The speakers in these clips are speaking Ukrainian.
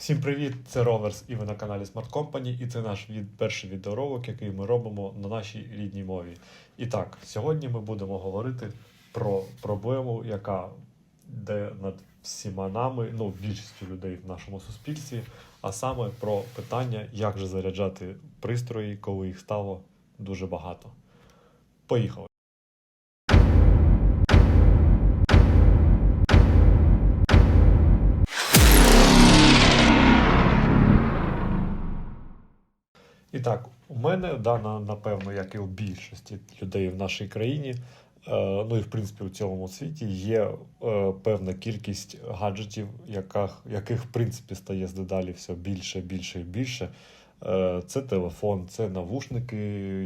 Всім привіт! Це Роверс і ви на каналі Smart Company, і це наш від, перший відеоролик, який ми робимо на нашій рідній мові. І так, сьогодні ми будемо говорити про проблему, яка йде над всіма нами, ну, більшістю людей в нашому суспільстві, а саме про питання, як же заряджати пристрої, коли їх стало дуже багато. Поїхали! І так, у мене дана, напевно, як і у більшості людей в нашій країні, е, ну і в принципі у цілому світі, є е, певна кількість гаджетів, яких, яких в принципі стає дедалі все більше, більше і більше. Е, Це телефон, це навушники,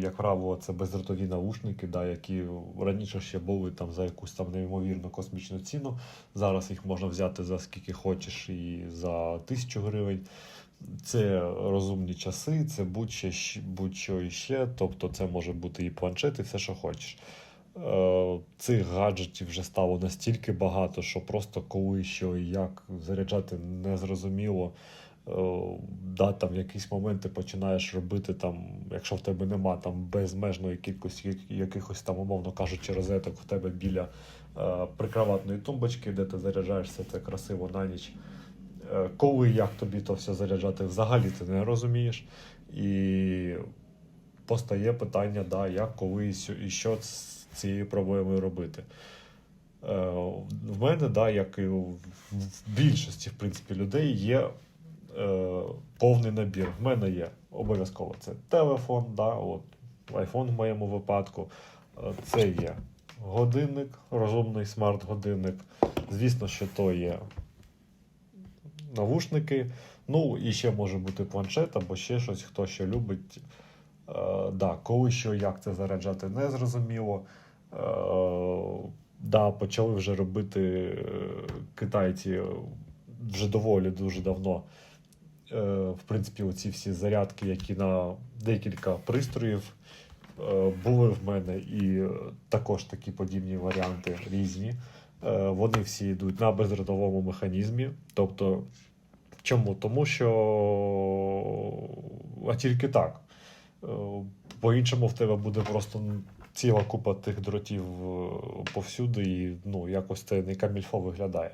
як правило, це бездротові навушники, да, які раніше ще були там за якусь там неймовірну космічну ціну. Зараз їх можна взяти за скільки хочеш і за тисячу гривень. Це розумні часи, це будь-що, будь-що іще, тобто це може бути і планшет, і все, що хочеш. Е, Цих гаджетів вже стало настільки багато, що просто коли що і як заряджати незрозуміло. Е, Да, там в якісь моменти починаєш робити, там, якщо в тебе нема там безмежної кількості якихось там, умовно кажучи, розеток в тебе біля е, прикроватної тумбочки, де ти заряджаєшся це красиво на ніч. Е, коли як тобі то все заряджати, взагалі ти не розумієш. І постає питання, да, як, коли і що з цією проблемою робити. Е, В мене, да, як і в більшості в принципі, людей, є е, повний набір. В мене є обов'язково це телефон, да, от, iPhone в моєму випадку. Це є годинник, розумний смарт-годинник. Звісно, що то є навушники. Ну, і ще може бути планшет або ще щось, хто що любить. Е, да, коли що, як це заряджати, не зрозуміло. Е, да, почали вже робити е, китайці вже доволі дуже давно. Е, в принципі, оці всі зарядки, які на декілька пристроїв е, були в мене, і також такі подібні варіанти різні. Е, Вони всі йдуть на безрядовому механізмі. Тобто, чому? Тому що а тільки так. Е, По-іншому в тебе буде просто ціла купа тих дротів е, повсюди, і ну, якось це не камільфо виглядає.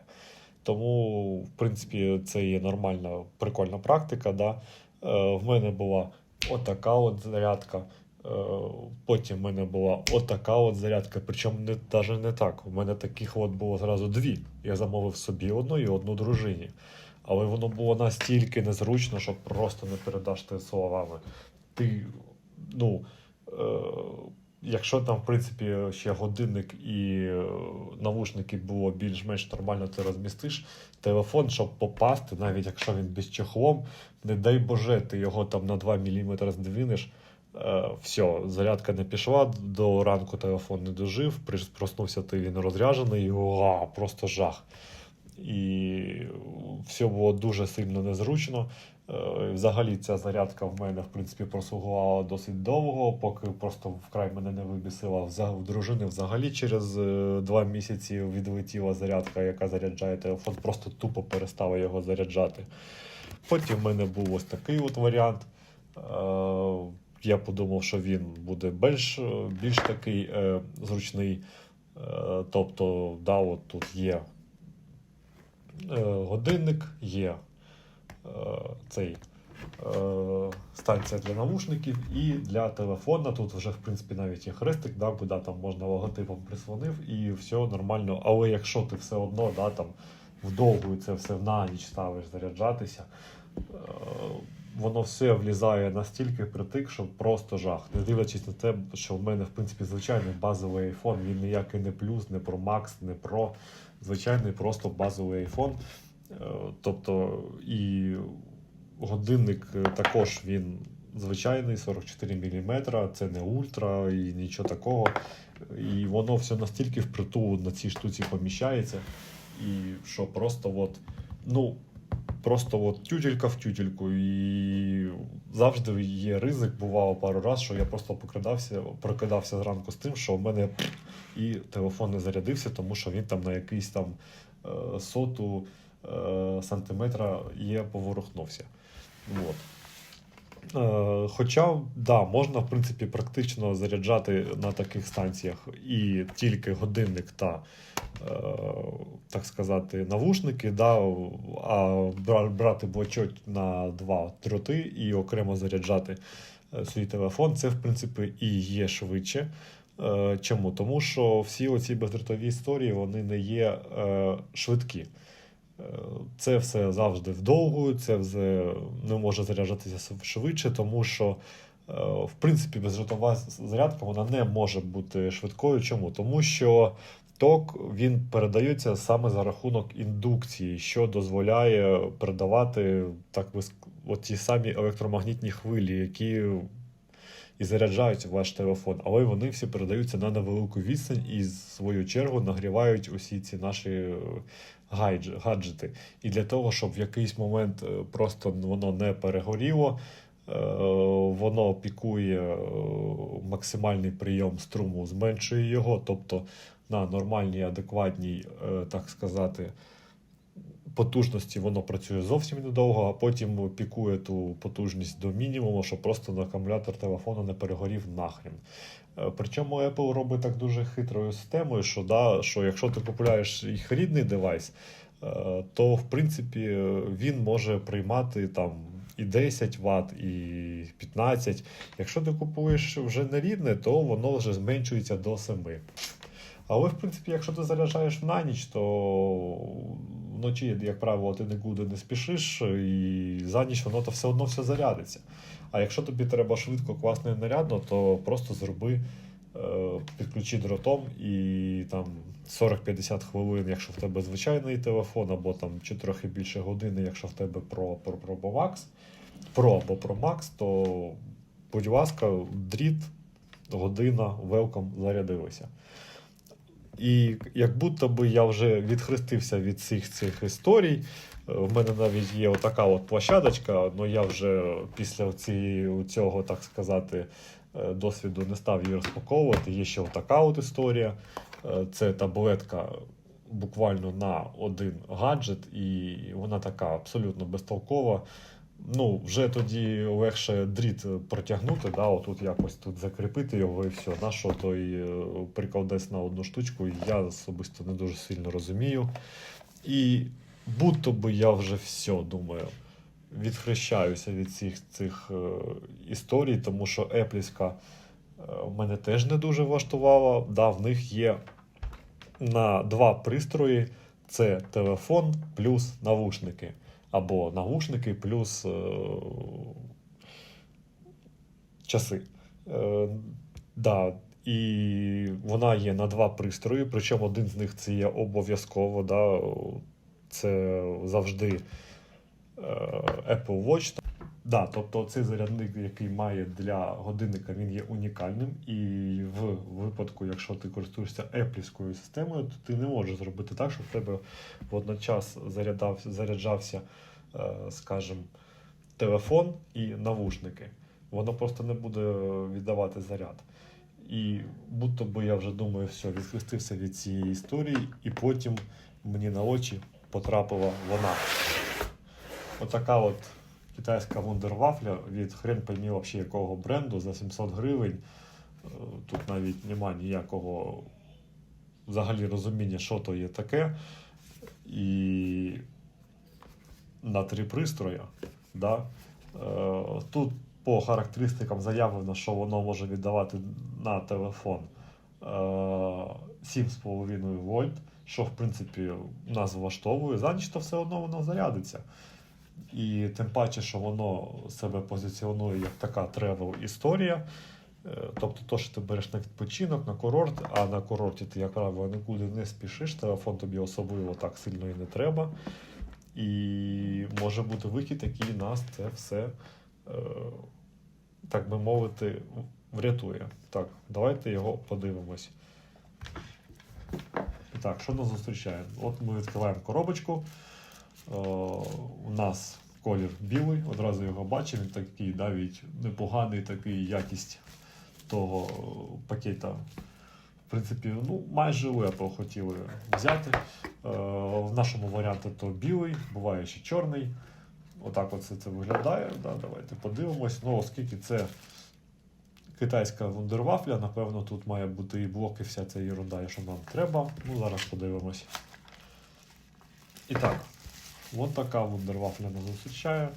Тому, в принципі, це є нормальна, прикольна практика. Да? В мене була отака от зарядка. Е, Потім в мене була отака от зарядка, причому не, навіть не так. У мене таких от було зразу дві. Я замовив собі одну і одну дружині. Але воно було настільки незручно, що просто не передаш ти словами. Ти, ну, е, якщо там, в принципі, ще годинник і е, навушники було більш-менш нормально ти розмістиш, телефон, щоб попасти, навіть якщо він без чехлом, не дай Боже, ти його там на 2 мм здвинеш. Е, все, зарядка не пішла, до ранку телефон не дожив, проснувся ти він розряджений, і уа, просто жах. І все було дуже сильно незручно. Е, Взагалі ця зарядка в мене в принципі прослугувала досить довго, поки просто вкрай мене не вибісила. В дружини взагалі через е, два місяці відлетіла зарядка, яка заряджає телефон, просто тупо перестала його заряджати. Потім в мене був ось такий от варіант. Я подумав, що він буде більш, більш такий е, зручний. Е, Тобто, да, от тут є е, годинник, є е, цей е, станція для навушників і для телефона. Тут вже, в принципі, навіть є хрестик, да, куди там можна логотипом прислонив, і все нормально. Але якщо ти все одно да, там, вдовгу це все на ніч ставиш заряджатися, е, воно все влізає настільки притик, що просто жах. Не дивлячись на те, що в мене, в принципі, звичайний базовий iPhone, він ніякий не плюс, не Pro Max, не Pro, звичайний просто базовий iPhone. Е, Тобто і годинник е, також він звичайний 44 мм, це не ультра і нічого такого. І воно все настільки впритул на цій штуці поміщається, і що просто от, ну, просто от тютелька в тютельку. І завжди є ризик, бувало пару разів, що я просто покидався, прокидався зранку з тим, що в мене і телефон не зарядився, тому що він там на якийсь там е, соту е, сантиметра є поворухнувся. От. Е, Хоча, да, можна, в принципі, практично заряджати на таких станціях і тільки годинник та, так сказати, навушники, да, а брати блочок на два дроти і окремо заряджати е, свій телефон, це, в принципі, і є швидше. Е, Чому? Тому що всі оці бездротові історії вони не є е, швидкі. Е, Це все завжди вдовгу, це все не може заряджатися швидше, тому що, е, в принципі, бездротова зарядка вона не може бути швидкою. Чому? Тому що ток він передається саме за рахунок індукції, що дозволяє передавати так оті самі електромагнітні хвилі, які і заряджають ваш телефон, але вони всі передаються на невелику відстань і, в свою чергу, нагрівають усі ці наші е, гаджети. І для того, щоб в якийсь момент е, просто воно не перегоріло, е, воно пікує максимальний прийом струму, зменшує його, тобто на нормальній, адекватній, е, так сказати, потужності воно працює зовсім недовго, а потім пікує ту потужність до мінімуму, щоб просто на акумулятор телефону не перегорів нахрен. Е, Причому Apple робить так дуже хитрою системою, що, да, що якщо ти купуєш їх рідний девайс, е, то в принципі він може приймати там і 10 Вт, і 15. Якщо ти купуєш вже не рідне, то воно вже зменшується до 7. Але, в принципі, якщо ти заряджаєш на ніч, то вночі, як правило, ти нікуди не спішиш, і за ніч воно то все одно все зарядиться. А якщо тобі треба швидко, класно і нарядно, то просто зроби, е, підключи дротом і там 40-50 хвилин, якщо в тебе звичайний телефон, або там чи трохи більше години, якщо в тебе Pro, Pro, Pro Max, Pro або Pro Max, то, будь ласка, дріт, година, велком зарядилися. І як будто би я вже відхрестився від цих цих історій. Е, В мене навіть є отака от площадочка, але я вже після цієї, цього, так сказати, е, досвіду не став її розпаковувати. Є ще отака от історія. Е, Це таблетка буквально на один гаджет, і вона така абсолютно безтолкова. Ну, вже тоді легше дріт протягнути, да, отут якось тут закріпити його і все. На що той е, прикладець на одну штучку, я особисто не дуже сильно розумію. І будто би я вже все думаю. Відхрещаюся від цих цих е, історій, тому що епліська е, мене теж не дуже влаштувала. Да, в них є на два пристрої: це телефон плюс навушники або навушники плюс е, часи. Е, да, і вона є на два пристрої, причому один з них це є обов'язково. Да, це завжди е, Apple Watch. Да, тобто цей зарядник, який має для годинника, він є унікальним. І в випадку, якщо ти користуєшся еплівською системою, то ти не можеш зробити так, щоб в тебе водночас заряджався, е, скажімо, телефон і навушники. Воно просто не буде віддавати заряд. І будто би я вже думаю, все, відхрестився від цієї історії, і потім мені на очі потрапила вона. Отака от китайська вундервафля від хрен поймі вообще якого бренду за 700 гривень. Е, Тут навіть нема ніякого взагалі розуміння, що то є таке. І на три пристрої. Да? Е, Тут по характеристикам заявлено, що воно може віддавати на телефон е, 7,5 вольт, що в принципі нас влаштовує. За ніч то все одно воно зарядиться. І тим паче, що воно себе позиціонує як така тревел історія. Е, Тобто, то, що ти береш на відпочинок, на курорт, а на курорті ти, як правило, нікуди не спішиш, телефон тобі особливо так сильно і не треба. І може бути вихід, який нас це все, е, так би мовити, врятує. Так, давайте його подивимось. Так, що нас зустрічає? От ми відкриваємо коробочку. Е, у нас колір білий, одразу його бачимо, він такий навіть непоганий такий якість того пакета принципі, ну, майже Apple хотіли взяти. Е, в нашому варіанті то білий, буває ще чорний. Отак оце це виглядає. Да, давайте подивимось. Ну, оскільки це китайська вундервафля, напевно, тут має бути і блок, і вся ця ерунда, що нам треба. Ну, зараз подивимось. І так, от така вундервафля нас зустрічає.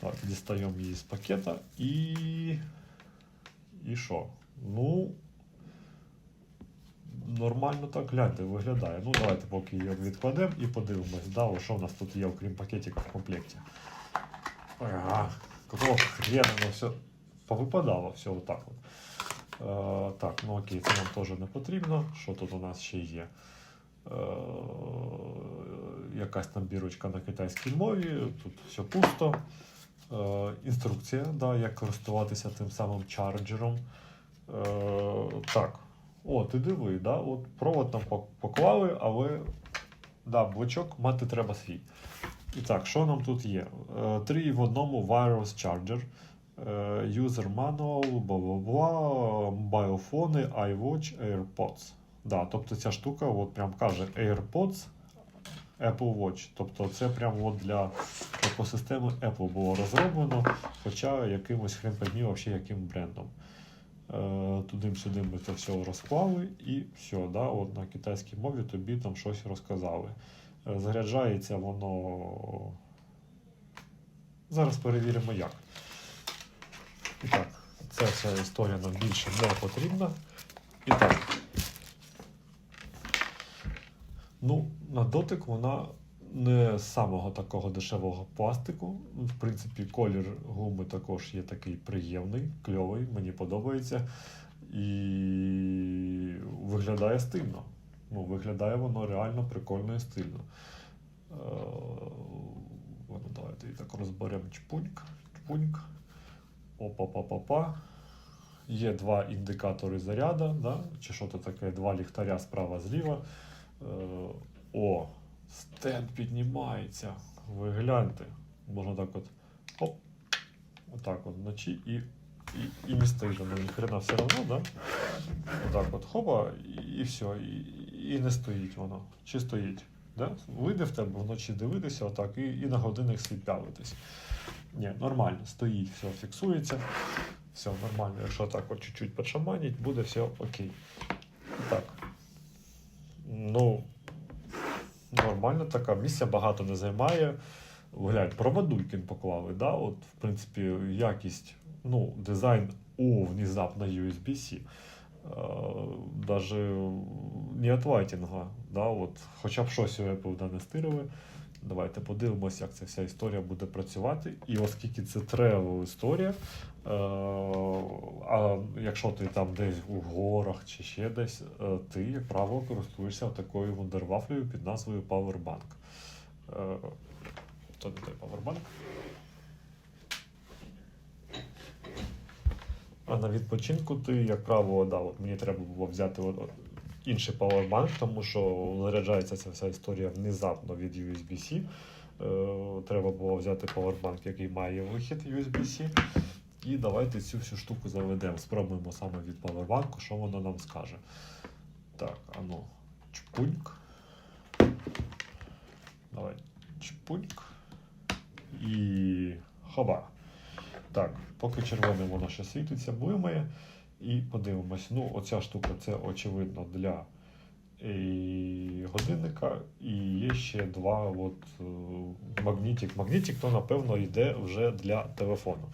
Так, дістаємо її з пакета і. І що? Ну. Нормально так гляньте, виглядає. Ну, давайте поки її відкладемо і подивимось, да, що в нас тут є, окрім пакетика в комплекті. Ага, какого хрена, ну все повипадало, все отак от. Е, так, ну окей, це нам теж не потрібно. Що тут у нас ще є? Е, якась там бірочка на китайській мові, тут все пусто. Е, інструкція, да, як користуватися тим самим чарджером. Е, так. О, ти диви, да? От провод нам поклали, але да, блочок мати треба свій. І так, що нам тут є? Е, Три в одному wireless charger, е, user manual, бла-бла-бла, мобайлфони, iWatch, AirPods. Да, тобто ця штука от прям каже AirPods, Apple Watch. Тобто це прям от для екосистеми Apple було розроблено, хоча якимось хрен поймі вообще яким брендом. Е, Туди-сюди ми це все розклали і все, да, от на китайській мові тобі там щось розказали. Е, Заряджається воно. Зараз перевіримо як. І так, ця вся історія нам більше не потрібна. І так. Ну, на дотик вона не з самого такого дешевого пластику. В принципі, колір гуми також є такий приємний, кльовий, мені подобається. І виглядає стильно. Ну, виглядає воно реально прикольно і стильно. Е, ну, давайте так розберемо чпуньк, чпуньк. Опа-па-па-па. Є два індикатори заряду, да? чи що то таке, два ліхтаря справа-зліва. О, стенд піднімається. Ви гляньте. Можна так от. Оп. Отак от вночі і, і, і не стоїть воно ніхрена все одно, да? Отак от хопа, і, і все. І, і не стоїть воно. Чи стоїть? Да? Вийде в тебе вночі дивитися, отак, і, і на годинах слід. Ні, нормально, стоїть, все фіксується. Все нормально. Якщо так от чуть-чуть подшаманить, буде все окей. Так. Ну, нормально така. Місця багато не займає. Глянь, проводулькін поклали, да? От, в принципі, якість, ну, дизайн о, внезапно USB-C. навіть Даже не от лайтінга, да? От, хоча б щось у Apple да, не стирили. Давайте подивимося, як ця вся історія буде працювати. І оскільки це тревел історія, е, а якщо ти там десь у горах чи ще десь, е, ти, як правило, користуєшся такою вундервафлею під назвою Powerbank. Е, то не той Powerbank. А на відпочинку ти, як правило, да, от мені треба було взяти інший Powerbank, тому що заряджається ця вся історія внезапно від USB-C. Е, треба було взяти Powerbank, який має вихід USB-C. І давайте цю всю штуку заведемо. Спробуємо саме від Powerbank, що воно нам скаже. Так, а ну, чпуньк. Давай, чпуньк. І хоба. Так, поки червоним воно ще світиться, блимає. І подивимось. Ну, оця штука це очевидно для і годинника. І є ще два от, е, магнітик. Магнітик, то напевно йде вже для телефону.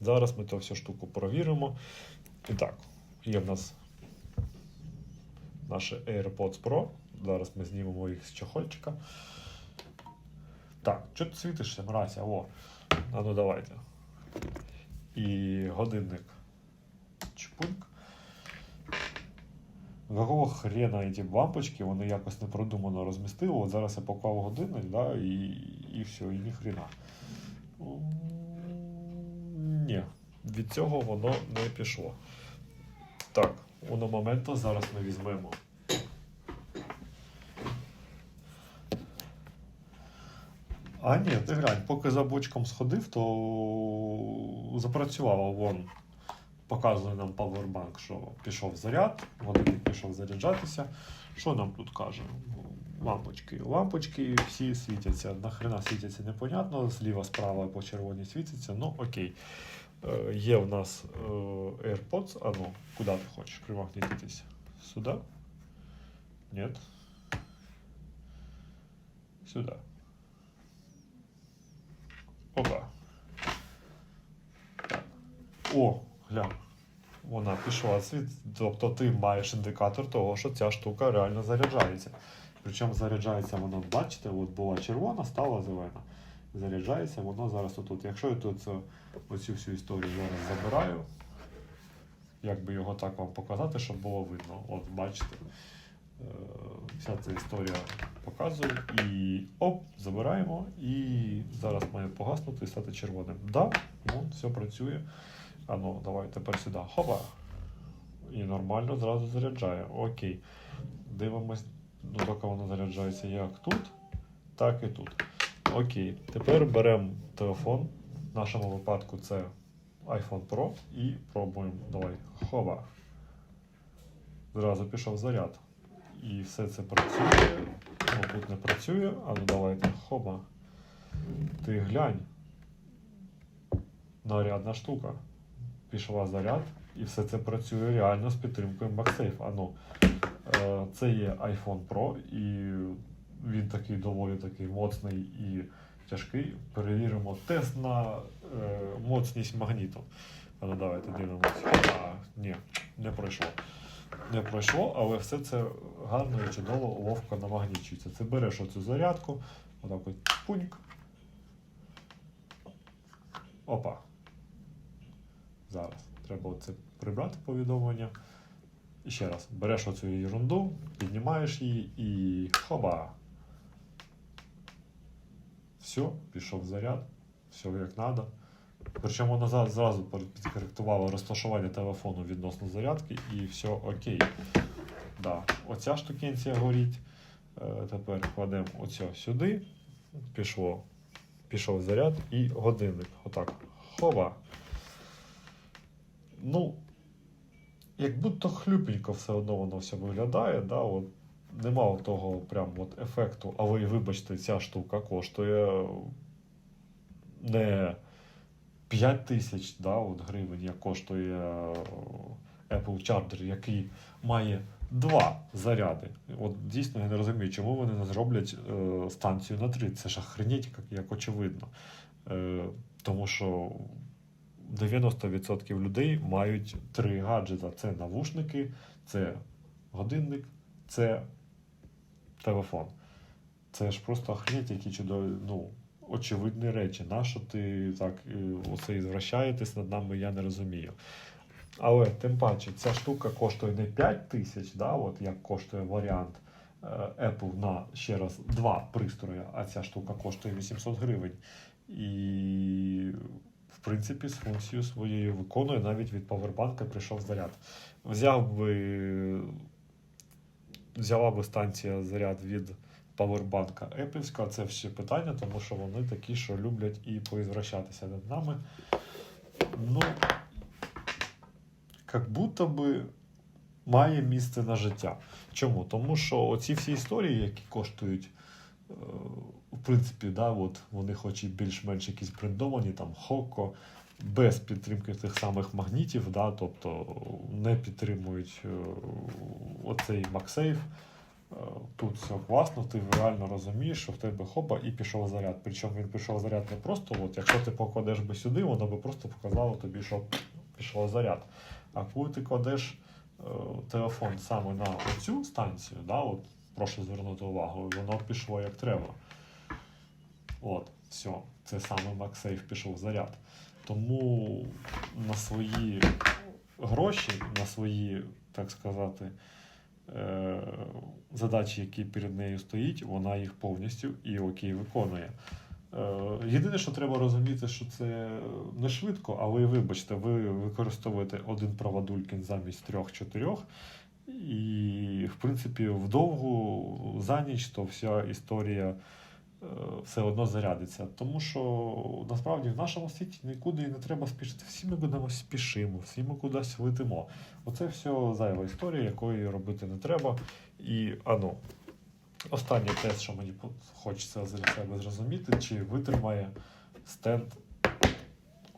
Зараз ми ту всю штуку провіримо. І так, є в нас наші AirPods Pro. Зараз ми знімемо їх з чохольчика. Так, що ти світишся, мразь? О, а ну давайте. І годинник. Чпуньк. Какого хрена ці лампочки, вони якось непродумано розмістили. От зараз я поклав годинник, да, і, і все, і ніхрена. Ні, від цього воно не пішло. Так, уно моменту зараз ми візьмемо. А ні, ти глянь, поки за бочком сходив, то запрацювало вон. Показує нам Powerbank, що пішов заряд, годинник пішов заряджатися. Що нам тут каже? Лампочки. Лампочки всі світяться. Нахрена світяться непонятно. Зліва, справа по червоній світяться. Ну окей. Е, є в нас е, AirPods. А ну, куди ти хочеш примагнітитися? Сюди? Ні. Сюди. Опа. О, глянь. Вона пішла світ. Тобто ти маєш індикатор того, що ця штука реально заряджається. Причому заряджається воно, бачите, от була червона, стала зелена. Заряджається воно зараз отут. Якщо я тут е, оцю всю історію зараз забираю, як би його так вам показати, щоб було видно. От бачите, е, вся ця історія показує. І оп, забираємо. І зараз має погаснути і стати червоним. Да, ну, все працює. А ну, давай тепер сюди. Хопа. І нормально зразу заряджає. Окей. Дивимось, ну, доки воно заряджається як тут, так і тут. Окей. Тепер беремо телефон. В нашому випадку це iPhone Pro і пробуємо. Давай. Хова. Зразу пішов заряд. І все це працює. Ну, тут не працює, але давайте. Хоба. Ти глянь. Нарядна штука. Пішла заряд, і все це працює реально з підтримкою MagSafe. А ну, е, це є iPhone Pro, і він такий доволі такий моцний і тяжкий. Перевіримо тест на е, моцність магніту. Ну давайте дивимося. Ні, не пройшло. Не пройшло, але все це гарно і чудово ловко намагнічується. Це береш оцю зарядку, отак от пуньк. Опа. Зараз. Треба це прибрати повідомлення. І ще раз, береш оцю ерунду, піднімаєш її і хоба. Все, пішов заряд, все як треба. Причому вона зразу підкоректувала розташування телефону відносно зарядки і все окей. Да. Оця штукенція горить. Е, тепер кладемо оце сюди. Пішло. Пішов заряд і годинник. Отак. Хова. Ну, як будто хлюпенько все одно воно все виглядає. Да? От, нема того прям от ефекту, але і вибачте, ця штука коштує не 5 тисяч да, от гривень, як коштує е, Apple Charger, який має два заряди. От дійсно я не розумію, чому вони не зроблять е, станцію на три. Це ж охренеть, як, як очевидно. Е, тому що 90% людей мають три гаджета: це навушники, це годинник, це телефон. Це ж просто охренеть, які чудові, ну, очевидні речі. Нащо ти так е, і звращаєтесь над нами, я не розумію. Але тим паче, ця штука коштує не 5 тисяч, да, от як коштує варіант е, Apple на ще раз два пристрої, а ця штука коштує 800 гривень. І принципі, з функцією своєю виконує навіть від павербанка прийшов заряд. Взяв би, взяла би станція заряд від павербанка Apple, це ще питання, тому що вони такі, що люблять і поізвращатися над нами. Ну, як будто би має місце на життя. Чому? Тому що оці всі історії, які коштують е, в принципі, да, от вони хоч і більш-менш якісь брендовані, там Хоко, без підтримки тих самих магнітів, да, тобто не підтримують е, оцей. Е, Тут все класно, ти реально розумієш, що в тебе хопа і пішов заряд. Причому він пішов заряд не просто, от, якщо ти покладеш би сюди, воно би просто показало тобі, що пішов заряд. А коли ти кладеш е, телефон саме на оцю станцію, да, от, прошу звернути увагу, воно пішло як треба. От, все, це саме MagSafe пішов заряд. Тому на свої гроші, на свої, так сказати, е, задачі, які перед нею стоїть, вона їх повністю і окей виконує. Е, Єдине, що треба розуміти, що це не швидко, але вибачте, ви використовуєте один проводулькін замість трьох-чотирьох. І, в принципі, вдовгу за ніч то вся історія все одно зарядиться. Тому що насправді в нашому світі нікуди і не треба спішити. Всі ми кудись спішимо, всі ми кудись летимо. Оце все зайва історія, якої робити не треба. І ану, останній тест, що мені хочеться для себе зрозуміти, чи витримає стенд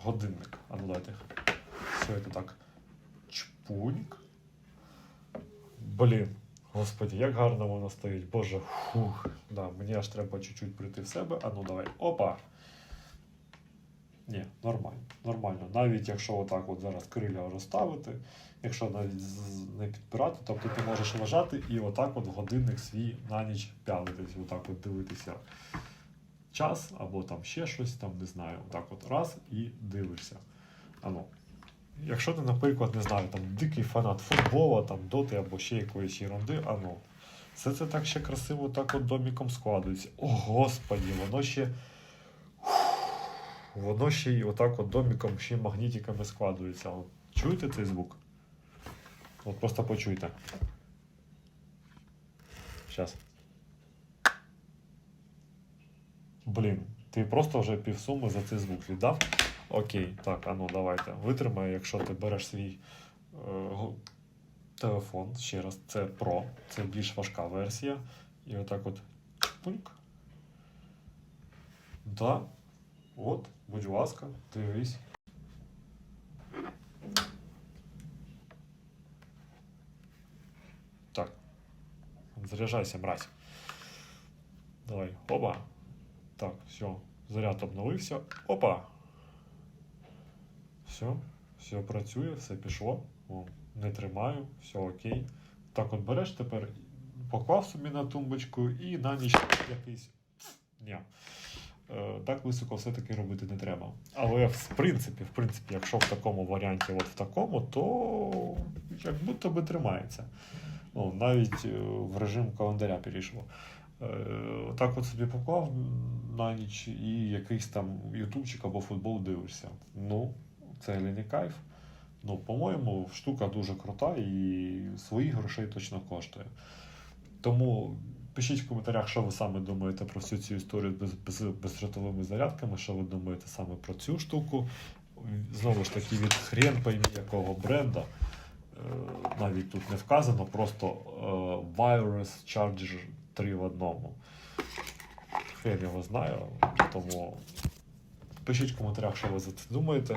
годинник. А ну дайте. Все це так. Чпуньк. Блін, господі, як гарно воно стоїть. Боже, фух. Да, мені аж треба чуть-чуть прийти в себе. А ну давай. Опа. Ні, нормально, нормально. Навіть якщо отак от зараз криля розставити, якщо навіть не підпирати, тобто ти можеш лежати і отак от в годинник свій на ніч пялитись, отак от дивитися час або там ще щось, там не знаю, отак от раз і дивишся. Ану. Якщо ти, наприклад, не знаю, там дикий фанат футбола, там доти або ще якоїсь ерунди, ану. Все це так ще красиво так от доміком складується. О, господі, воно ще. Воно ще й отак от доміком, ще й магнітиками складується. От, чуєте цей звук? От просто почуйте. Щас. Блін, ти просто вже півсуми за цей звук віддав. Окей, так, а ну давайте. Витримай, якщо ти береш свій е, телефон, ще раз, це Pro, це більш важка версія. І отак от чпуньк. Да. От, будь ласка, дивись. Так. Заряджайся, мразь. Давай, опа. Так, все. Заряд обновився. Опа. Все, все працює, все пішло. О, не тримаю, все окей. Так от береш тепер, поклав собі на тумбочку і на ніч якийсь. Ні. Е, Так високо все-таки робити не треба. Але в принципі, в принципі, якщо в такому варіанті, от в такому, то як будто би тримається. Ну, навіть е, в режим календаря перейшло. Е, Так от собі поклав на ніч і якийсь там ютубчик або футбол дивишся. Ну, це не кайф. Ну, по-моєму, штука дуже крута і своїх грошей точно коштує. Тому пишіть в коментарях, що ви саме думаєте про всю цю історію з без, без, бездротовими зарядками, що ви думаєте саме про цю штуку. Знову ж таки, від хрен поймі якого бренда. Е, Навіть тут не вказано, просто е, Virus Charger 3 в одному. Хрен його знаю, тому пишіть в коментарях, що ви за це думаєте.